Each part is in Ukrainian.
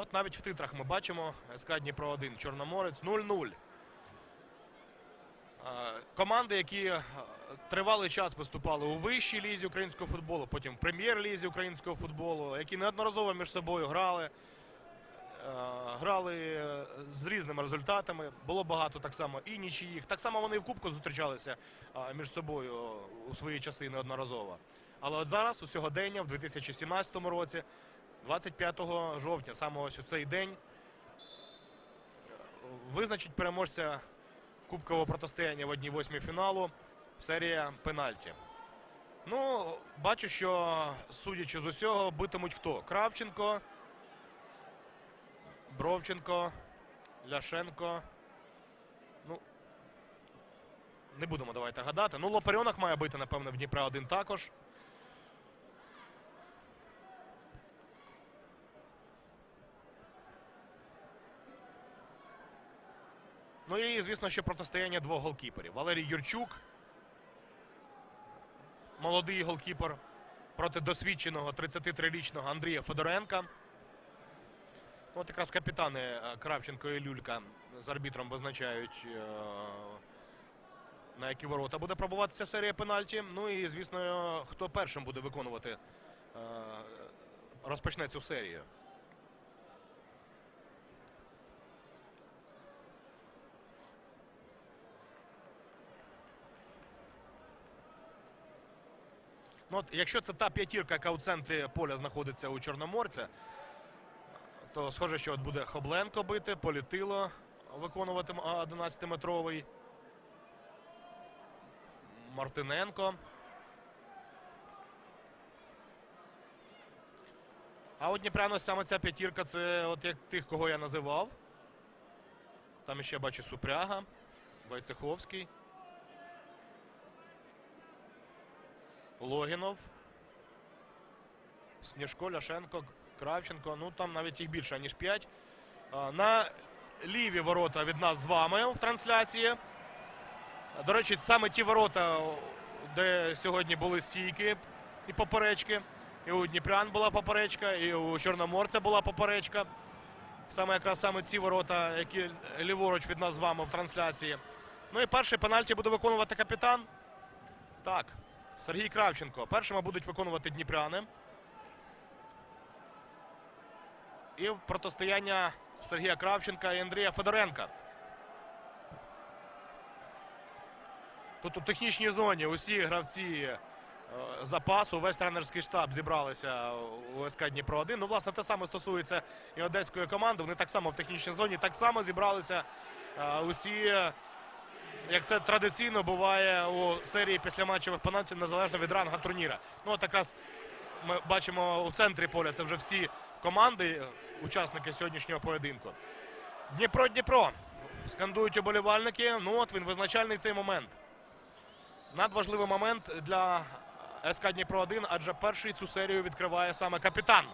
Ну, От навіть в титрах ми бачимо СК Дніпро 1, Чорноморець 0-0. Е, Команди, які е, тривалий час виступали у вищій лізі українського футболу, потім в прем'єр-лізі українського футболу, які неодноразово між собою грали. е, Грали е, з різними результатами. Було багато так само і нічиїх. Так само вони і в Кубку зустрічалися між собою у свої часи неодноразово. Але от зараз, у сьогодення, в 2017 році, 25 жовтня, саме ось у цей день, визначить переможця кубкового протистояння в одній восьмій фіналу. Серія пенальті. Ну, бачу, що, судячи з усього, битимуть хто? Кравченко, Бровченко, Ляшенко. Ну, не будемо давайте гадати. Ну, Лоперіонок має бити, напевно, в Дніпра один також. Ну і, звісно, ще протистояння двох голкіперів. Валерій Юрчук, молодий голкіпер проти досвідченого 33-річного Андрія Федоренка. От якраз капітани е, Кравченко і Люлька з арбітром визначають, е, на які ворота буде пробуватися серія пенальті. Ну і, звісно, хто першим буде виконувати, е, розпочне цю серію. Ну, от, якщо це та п'ятірка, яка у центрі поля знаходиться у Чорноморця, то схоже, що от буде Хобленко бити, Політило виконувати 11-метровий. Мартиненко. А от Дніпряно саме ця п'ятірка це от як тих, кого я називав. Там ще бачу Супряга, Войцеховський. Логінов. Сніжко, Ляшенко, Кравченко. Ну там навіть їх більше, ніж 5. На ліві ворота від нас з вами в трансляції. До речі, саме ті ворота, де сьогодні були стійки і поперечки. І у Дніпрян була поперечка, і у Чорноморця була поперечка. Саме якраз саме ці ворота, які ліворуч від нас з вами в трансляції. Ну і перший пенальті буде виконувати капітан. Так, Сергій Кравченко. Першими будуть виконувати Дніпряни. І протистояння Сергія Кравченка і Андрія Федоренка. Тут у технічній зоні усі гравці е, запасу, весь тренерський штаб зібралися у СК Дніпро 1. Ну, власне, те саме стосується і одеської команди. Вони так само в технічній зоні, так само зібралися е, усі, як це традиційно буває у серії післяматчевих пенальтів, незалежно від ранга турніра. Ну, от якраз ми бачимо у центрі поля це вже всі команди, учасники сьогоднішнього поєдинку. Дніпро-Дніпро. Скандують уболівальники. Ну от він визначальний цей момент. Надважливий момент для СК Дніпро 1, адже перший цю серію відкриває саме капітан.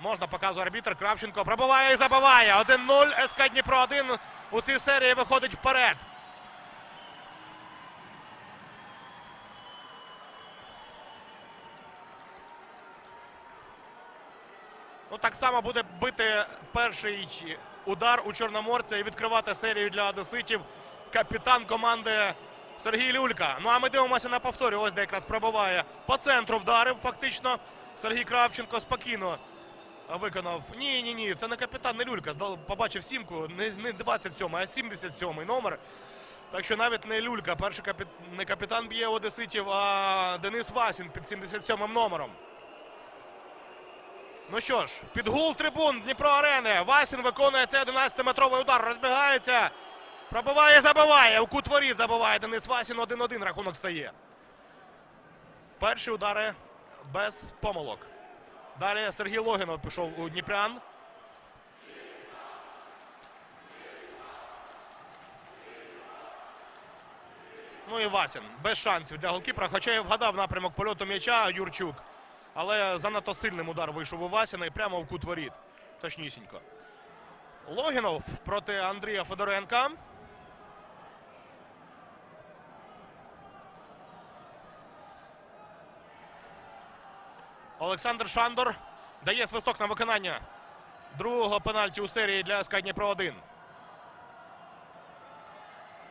Можна показує арбітр. Кравченко пробиває і забиває. 1-0. СК Дніпро 1 у цій серії виходить вперед. Так само буде бити перший удар у Чорноморця і відкривати серію для одеситів. Капітан команди Сергій Люлька. Ну а ми дивимося на повторі. Ось де якраз пробиває. По центру вдарив фактично. Сергій Кравченко спокійно виконав. Ні, ні, ні. Це не капітан, не Люлька. Здав- Побачив сімку. Не, не 27, а 77 номер. Так що навіть не Люлька. Перший капі... не капітан б'є одеситів, а Денис Васін під 77 номером. Ну що ж, під гул трибун Дніпро Арени. Васін виконує цей 11-метровий удар. Розбігається. Пробиває, забиває. У кут воріт забиває Денис Васін. 1-1 рахунок стає. Перші удари без помилок. Далі Сергій Логінов пішов у Дніпрян. Ну і Васін без шансів для голкіпера. Хоча я вгадав напрямок польоту м'яча Юрчук. Але занадто сильним удар вийшов у Васіна і прямо в кут воріт. Точнісінько. Логінов проти Андрія Федоренка. Олександр Шандор дає свисток на виконання другого пенальті у серії для СК Дніпро 1.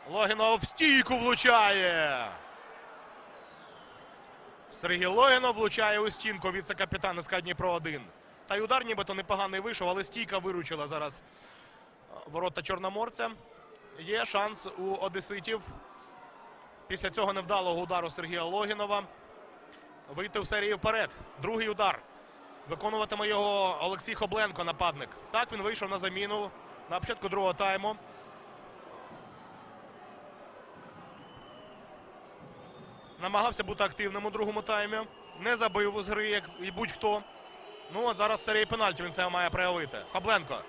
Логінов в стійку влучає. Сергій Логінов влучає у стінку віце-капітан СК Дніпро 1. Та й удар нібито непоганий вийшов, але стійка виручила зараз е, ворота Чорноморця. Є шанс у Одеситів після цього невдалого удару Сергія Логінова вийти в серії вперед. Другий удар. Виконуватиме його Олексій Хобленко, нападник. Так, він вийшов на заміну на початку другого тайму. Намагався бути активним у другому таймі. Не забив з гри, як і будь-хто. Ну от зараз серії пенальті він це має проявити. Хобленко.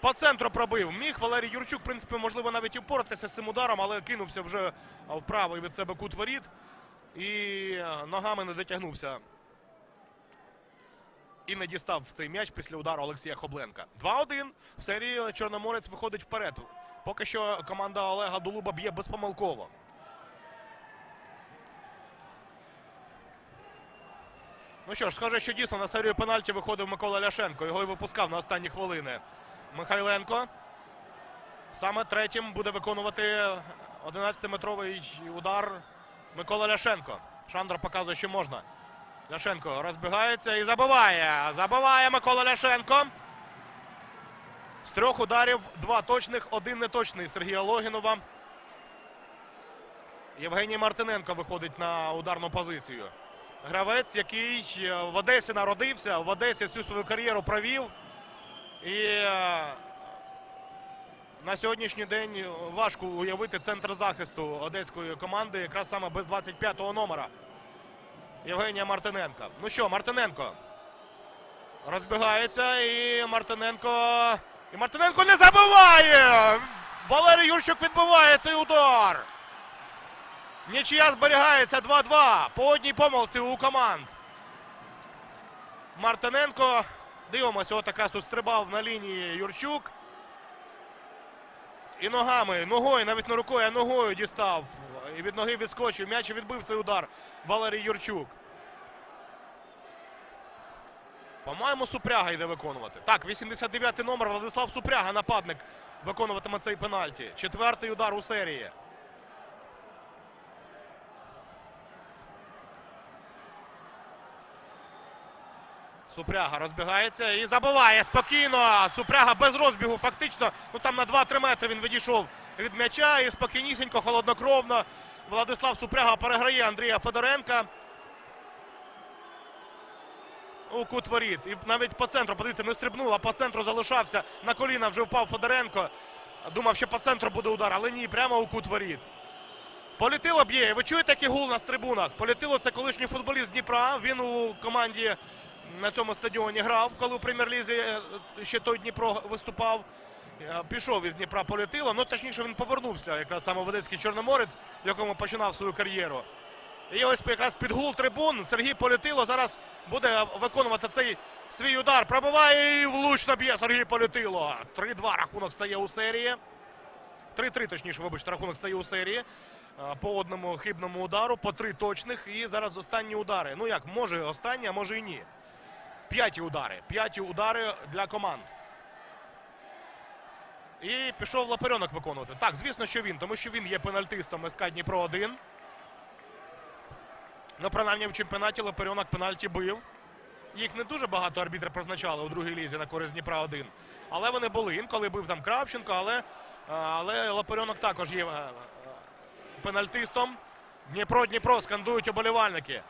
По центру пробив. Міг Валерій Юрчук, в принципі, можливо, навіть і з цим ударом, але кинувся вже в правий від себе кут воріт. І е, ногами не дотягнувся. І не дістав цей м'яч після удару Олексія Хобленка. 2-1. В серії Чорноморець виходить вперед. Поки що команда Олега Дулуба б'є безпомилково. Ну що ж, схоже, що дійсно на серію пенальті виходив Микола Ляшенко. Його і випускав на останні хвилини. Михайленко. Саме третім буде виконувати 11-метровий удар Микола Ляшенко. Шандра показує, що можна. Ляшенко розбігається і забиває. Забиває Микола Ляшенко. З трьох ударів два точних, один неточний Сергія Логінова. Євгеній Мартиненко виходить на ударну позицію. Гравець, який е, в Одесі народився, в Одесі всю свою кар'єру провів. І е, на сьогоднішній день важко уявити центр захисту одеської команди, якраз саме без 25-го номера. Євгенія Мартиненка. Ну що, Мартиненко розбігається і Мартиненко. І Мартиненко не забиває! Валерій Юрчук відбиває цей удар. Нічия зберігається 2-2 по одній помилці у команд. Мартиненко. Дивимося, от якраз тут стрибав на лінії Юрчук. І ногами, ногою, навіть не рукою, а ногою дістав. І від ноги відскочив. М'яч відбив цей удар Валерій Юрчук. По-моєму, Супряга йде виконувати. Так, 89-й номер Владислав Супряга, нападник, виконуватиме цей пенальті. Четвертий удар у серії. Супряга розбігається і забиває спокійно. Супряга без розбігу, фактично. Ну там на 2-3 метри він відійшов від м'яча і спокійнісінько, холоднокровно. Владислав Супряга переграє Андрія Федоренка. У кут воріт. І навіть по центру, подивіться, не стрибнув, а по центру залишався. На коліна вже впав Федоренко. Думав, що по центру буде удар, але ні, прямо у кут воріт. Політило б'є. Ви чуєте, який гул на трибунах? Політило це колишній футболіст Дніпра. Він у команді на цьому стадіоні грав, коли у прем'єр-лізі е, ще той Дніпро виступав. Е, Пішов із Дніпра політило. Ну, точніше, він повернувся якраз саме в Одеський Чорноморець, в якому починав свою кар'єру. І ось якраз під гул трибун Сергій Політило зараз буде виконувати цей свій удар. Пробиває і влучно б'є Сергій Політило. 3-2 рахунок стає у серії. 3-3, точніше, вибачте, рахунок стає у серії. Е, По одному хибному удару, по три точних. І зараз останні удари. Ну як, може останні, а може і ні. П'яті удари. П'яті удари для команд. І пішов Лаперенок виконувати. Так, звісно, що він, тому що він є пенальтистом СК Дніпро 1. Ну, принаймні в чемпіонаті Лаперенок пенальті бив. Їх не дуже багато арбітри призначали у другій лізі на користь Дніпра 1. Але вони були. Інколи бив там Кравченко, але, але Лаперенок також є пенальтистом. Дніпро, Дніпро скандують оболівальники.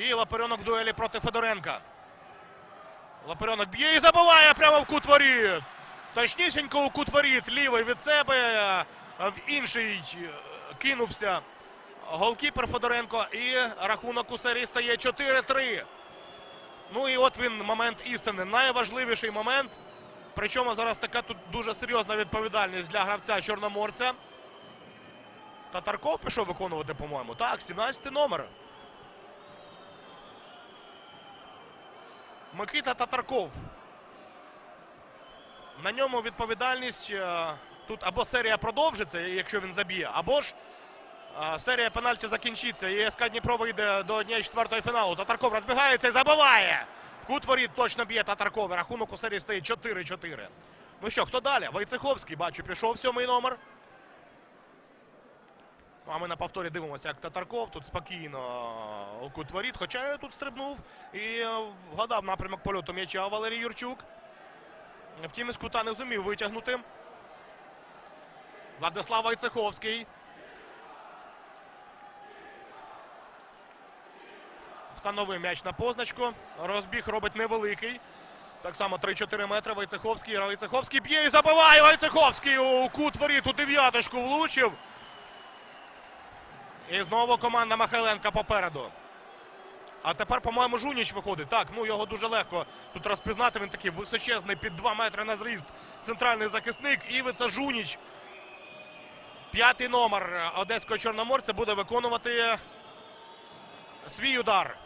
І Лаперенок в дуелі проти Федоренка. Лаперенок б'є і забиває прямо в кут воріт. Точнісінько у кут воріт. Лівий від себе. В інший е, кинувся голкіпер Федоренко. І рахунок у серії стає 4-3. Ну і от він момент істини. Найважливіший момент. Причому зараз така тут дуже серйозна відповідальність для гравця Чорноморця. Татарков пішов виконувати, по-моєму. Так, 17 номер. Микита Татарков. На ньому відповідальність. е, Тут або серія продовжиться, якщо він заб'є, або ж серія пенальті закінчиться. І СК Дніпро вийде до однієї четвертої фіналу. Татарков розбігається і забиває. В кут воріт точно б'є Татарков. Рахунок у серії стоїть 4-4. Ну що, хто далі? Войцеховський, бачу, пішов сьомий номер. Ну, А ми на повторі дивимося, як Татарков тут спокійно у кут. Хоча тут стрибнув і е, вгадав напрямок польоту м'яча Валерій Юрчук. Втім, із кута не зумів витягнути. Владислав Войцеховський. Встановив м'яч на позначку. Розбіг робить невеликий. Так само 3-4 метри. Войцеховський. Войцеховський б'є і забиває. Войцеховський у кут воріт у дев'яточку влучив. І знову команда Михайленка попереду. А тепер, по-моєму, Жуніч виходить. Так, ну його дуже легко тут розпізнати. Він такий височезний під 2 метри на зріст. Центральний захисник. Івиця Жуніч. П'ятий номер одеського чорноморця буде виконувати свій удар.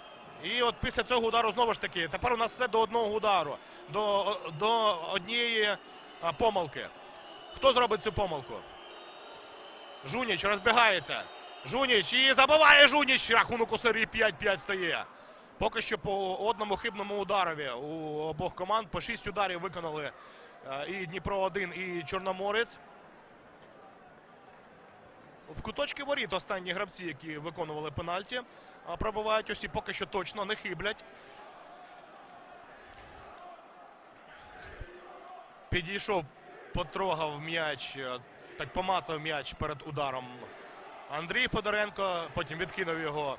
І от після цього удару знову ж таки. Тепер у нас все до одного удару, до, до однієї помилки. Хто зробить цю помилку? Жуніч розбігається. Жуніч і забиває Жуніч. Рахунок у серії 5-5 стає. Поки що по одному хибному ударові у обох команд по 6 ударів виконали е, і Дніпро 1 і Чорноморець. В куточки воріт останні гравці, які виконували пенальті, пробивають усі поки що точно не хиблять. Підійшов, потрогав м'яч, е, так помацав м'яч перед ударом Андрій Федоренко, потім відкинув його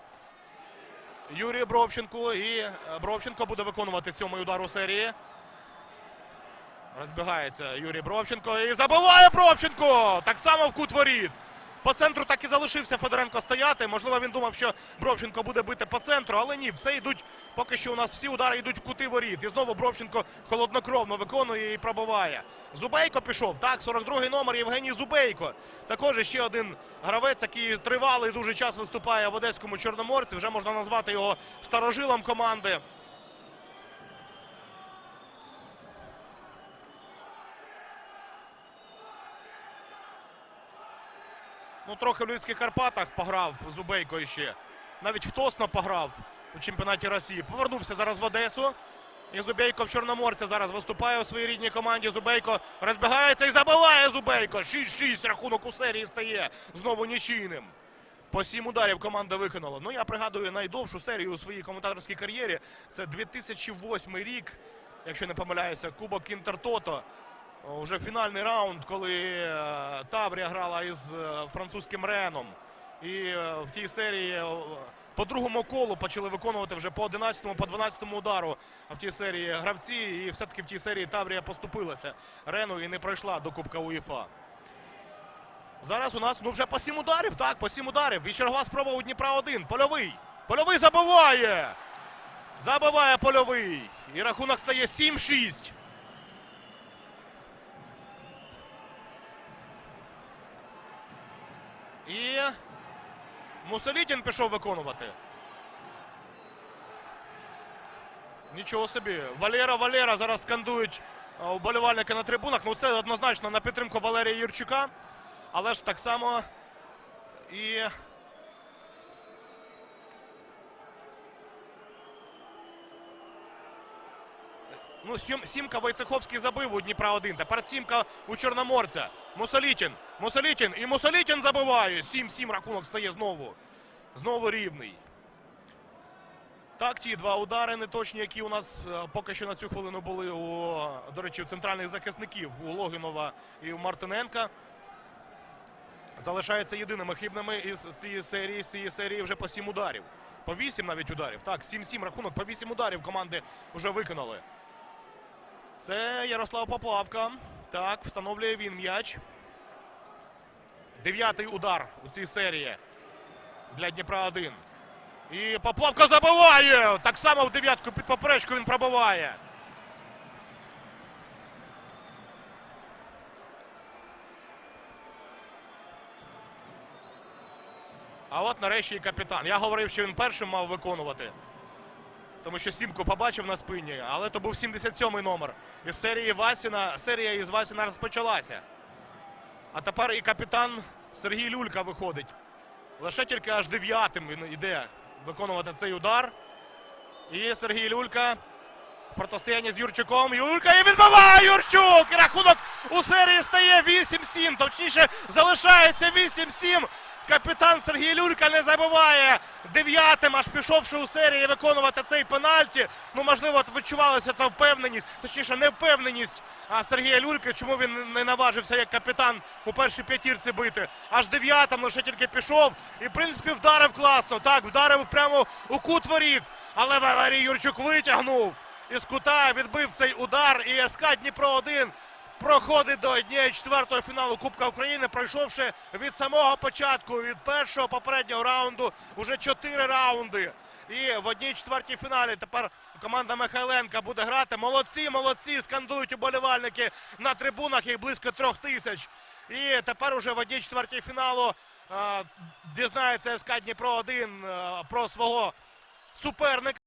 Юрій Бровченко. І е, Бровченко буде виконувати сьомий удар у серії. Розбігається Юрій Бровченко і забиває Бровченко! Так само в кут воріт. По центру так і залишився Федоренко стояти. Можливо, він думав, що Бровченко буде бити по центру, але ні, все йдуть. Поки що у нас всі удари йдуть в кути воріт. І знову Бровченко холоднокровно виконує і пробиває. Зубейко пішов. Так, 42-й номер Євгеній Зубейко. Також ще один гравець, який тривалий дуже час виступає в одеському чорноморці. Вже можна назвати його старожилом команди. Ну, трохи в Львівських Карпатах пограв Зубейко іще. Навіть в Тосно пограв у чемпіонаті Росії. Повернувся зараз в Одесу. І Зубейко в Чорноморці зараз виступає у своїй рідній команді. Зубейко розбігається і забиває Зубейко. 6-6 рахунок у серії стає знову нічийним. По сім ударів команда виконала. Ну, я пригадую найдовшу серію у своїй коментаторській кар'єрі. Це 2008 рік, якщо не помиляюся, Кубок Інтертото. Уже фінальний раунд, коли е, Таврія грала із е, французьким Реном. І е, в тій серії по другому колу почали виконувати вже по 11-му, по 12-му удару в тій серії гравці. І все-таки в тій серії Таврія поступилася Рену і не пройшла до Кубка УЄФА. Зараз у нас ну вже по сім ударів. Так, по сім ударів. І чергова спроба у Дніпра 1. Польовий. Польовий забиває. Забиває польовий. І рахунок стає 7-6. І Мусолітін пішов виконувати. Нічого собі. Валера, Валера зараз скандують вболівальники на трибунах. Ну це однозначно на підтримку Валерія Юрчука. Але ж так само і. Ну, сім, сімка Войцеховський забив у Дніпра 1. Тепер сімка у Чорноморця. Мусолітін. Мусолітін. І Мусолітін забиває. 7-7 рахунок стає знову. Знову рівний. Так, ті два удари неточні, які у нас е, поки що на цю хвилину були у, до речі, у центральних захисників у Логінова і у Мартиненка. Залишаються єдиними хибними із цієї серії. З цієї серії вже по 7 ударів. По 8 навіть ударів. Так, 7-7 рахунок, по 8 ударів команди вже виконали. Це Ярослав Поплавка. Так, встановлює він м'яч. Дев'ятий удар у цій серії для Дніпра 1. І Поплавка забиває! Так само в дев'ятку під поперечку він пробиває. А от нарешті і капітан. Я говорив, що він першим мав виконувати. Тому що сімку побачив на спині, але то був 77-й номер. Із серії Васіна, серія із Васіна розпочалася. А тепер і капітан Сергій Люлька виходить Лише тільки аж дев'ятим він йде виконувати цей удар. І Сергій Люлька в протистоянні з Юрчуком. Юлька і відбиває Юрчук! І рахунок у серії стає 8-7. Точніше, залишається 8-7. Капітан Сергій Люлька не забиває дев'ятим, аж пішовши у серії виконувати цей пенальті. Ну, можливо, відчувалася ця впевненість, точніше, невпевненість Сергія Люльки, чому він не наважився як капітан у першій п'ятірці бити. Аж дев'ятим лише тільки пішов. І, в принципі, вдарив класно. Так, вдарив прямо у кут воріт. Але Валерій Юрчук витягнув із кута, відбив цей удар. І СК Дніпро 1 проходить до однієї четвертого фіналу Кубка України, пройшовши від самого початку, від першого попереднього раунду, уже чотири раунди. І в одній четвертій фіналі тепер команда Михайленка буде грати. Молодці, молодці! Скандують уболівальники на трибунах, їх близько трьох тисяч. І тепер уже в одній четвертій фіналу е, дізнається СК Дніпро 1 про свого суперника.